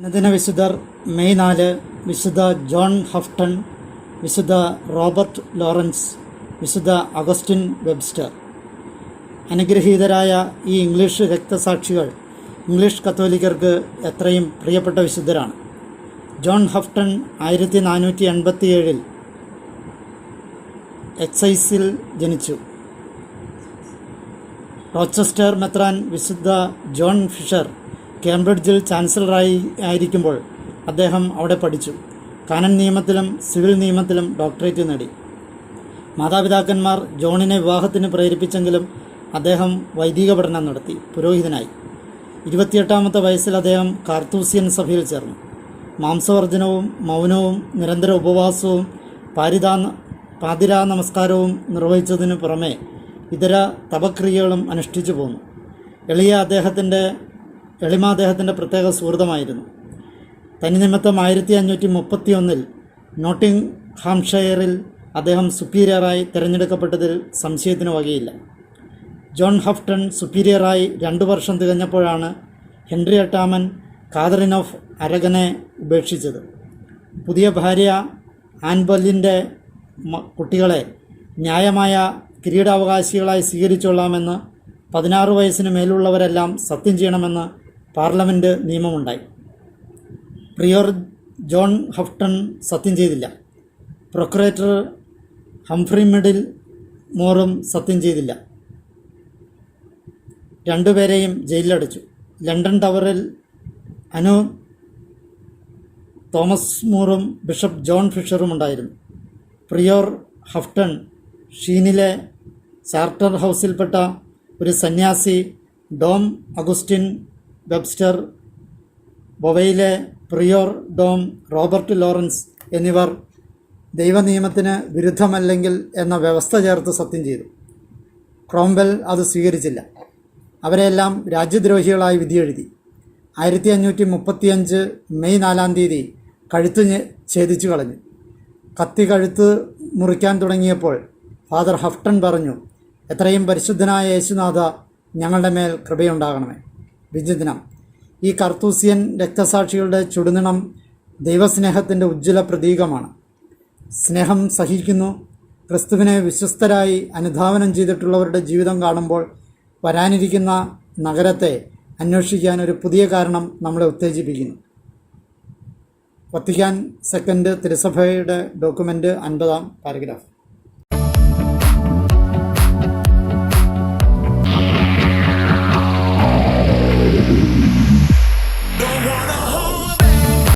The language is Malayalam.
അനുദിന വിശുദ്ധർ മെയ് നാല് വിശുദ്ധ ജോൺ ഹഫ്റ്റൺ വിശുദ്ധ റോബർട്ട് ലോറൻസ് വിശുദ്ധ അഗസ്റ്റിൻ വെബ്സ്റ്റർ. അനുഗ്രഹീതരായ ഈ ഇംഗ്ലീഷ് രക്തസാക്ഷികൾ ഇംഗ്ലീഷ് കത്തോലിക്കർക്ക് എത്രയും പ്രിയപ്പെട്ട വിശുദ്ധരാണ്. ജോൺ ഹഫ്റ്റൺ ആയിരത്തി നാനൂറ്റി എൺപത്തിയേഴിൽ എക്സൈസിൽ ജനിച്ചു. റോച്ചസ്റ്റർ മെത്രാൻ വിശുദ്ധ ജോൺ ഫിഷർ കേംബ്രിഡ്ജിൽ ചാൻസലറായി ആയിരിക്കുമ്പോൾ അദ്ദേഹം അവിടെ പഠിച്ചു. കാനൻ നിയമത്തിലും സിവിൽ നിയമത്തിലും ഡോക്ടറേറ്റ് നേടി. മാതാപിതാക്കന്മാർ ജോണിനെ വിവാഹത്തിന് പ്രേരിപ്പിച്ചെങ്കിലും അദ്ദേഹം വൈദിക പഠനം നടത്തി പുരോഹിതനായി. ഇരുപത്തിയെട്ടാമത്തെ വയസ്സിൽ അദ്ദേഹം കാർത്തൂസിയൻ സഭയിൽ ചേർന്നു. മാംസവർജനവും മൗനവും നിരന്തര ഉപവാസവും പാരിതാ പാതിരാ നമസ്കാരവും നിർവഹിച്ചതിനു പുറമെ ഇതര തപക്രിയകളും അനുഷ്ഠിച്ചു പോന്നു. എളിയ അദ്ദേഹത്തിന്റെ എളിമ അദ്ദേഹത്തിന്റെ പ്രത്യേക സുഹൃതമായിരുന്നു. തനിനിമിത്തം ആയിരത്തി അഞ്ഞൂറ്റി മുപ്പത്തി ഒന്നിൽ നോട്ടിംഗ് ഹാംഷയറിൽ അദ്ദേഹം സുപ്പീരിയറായി തിരഞ്ഞെടുക്കപ്പെട്ടതിൽ സംശയത്തിന് വകയില്ല. ജോൺ ഹഫ്റ്റൺ സുപ്പീരിയറായി രണ്ടു വർഷം തികഞ്ഞപ്പോഴാണ് ഹെൻറി എട്ടാമൻ കാതറിൻ ഓഫ് അരഗനെ ഉപേക്ഷിച്ചത്. പുതിയ ഭാര്യ ആൻബലിന്റെ കുട്ടികളെ ന്യായമായ കിരീടാവകാശികളായി സ്വീകരിച്ചുകൊള്ളാമെന്ന് പതിനാറ് വയസ്സിന് മേലുള്ളവരെല്ലാം സത്യം ചെയ്യണമെന്ന് പാർലമെന്റ് നിയമമുണ്ടായി. പ്രിയോർ ജോൺ ഹഫ്റ്റൺ സത്യം ചെയ്തില്ല. പ്രൊക്രേറ്റർ ഹംഫ്രി മിഡിൽ മോറും സത്യം ചെയ്തില്ല. രണ്ടുപേരെയും ജയിലിലടച്ചു. ലണ്ടൻ ടവറിൽ അനു തോമസ് മൂറും ബിഷപ്പ് ജോൺ ഫിഷറും ഉണ്ടായിരുന്നു. പ്രിയോർ ഹഫ്റ്റൺ ഷീനിലെ ചാർട്ടർ ഹൗസിൽപ്പെട്ട ഒരു സന്യാസി ഡോം അഗുസ്റ്റിൻ വെബ്സ്റ്റർ ബൊവയിലെ പ്രിയോർ ഡോം റോബർട്ട് ലോറൻസ് എന്നിവർ ദൈവനിയമത്തിന് വിരുദ്ധമല്ലെങ്കിൽ എന്ന വ്യവസ്ഥ ചേർത്ത് സത്യം ചെയ്തു. ക്രോംബെൽ അത് സ്വീകരിച്ചില്ല. അവരെല്ലാം രാജ്യദ്രോഹികളായി വിധിയെഴുതി. ആയിരത്തി അഞ്ഞൂറ്റി മുപ്പത്തിയഞ്ച് മെയ് നാലാം തീയതി കഴുത്ത് ഛേദിച്ചു കളഞ്ഞു. കത്തി കഴുത്ത് മുറിക്കാൻ തുടങ്ങിയപ്പോൾ ഫാദർ ഹഫ്റ്റൺ പറഞ്ഞു എത്രയും പരിശുദ്ധനായ യേശുനാഥ ഞങ്ങളുടെ മേൽ കൃപയുണ്ടാകണമേ. വിചിന്തനം ഈ കർത്തൂസിയൻ രക്തസാക്ഷികളുടെ ചുടുനിണം ദൈവസ്നേഹത്തിന്റെ ഉജ്ജ്വല പ്രതീകമാണ്. സ്നേഹം സഹിക്കുന്നു. ക്രിസ്തുവിനെ വിശ്വസ്തരായി അനുധാവനം ചെയ്തിട്ടുള്ളവരുടെ ജീവിതം കാണുമ്പോൾ വരാനിരിക്കുന്ന നഗരത്തെ അന്വേഷിക്കാൻ ഒരു പുതിയ കാരണം നമ്മളെ ഉത്തേജിപ്പിക്കുന്നു. വത്തിക്കാൻ സെക്കൻഡ് തിരുസഭയുടെ ഡോക്യുമെന്റ് അൻപതാം പാരഗ്രാഫ്.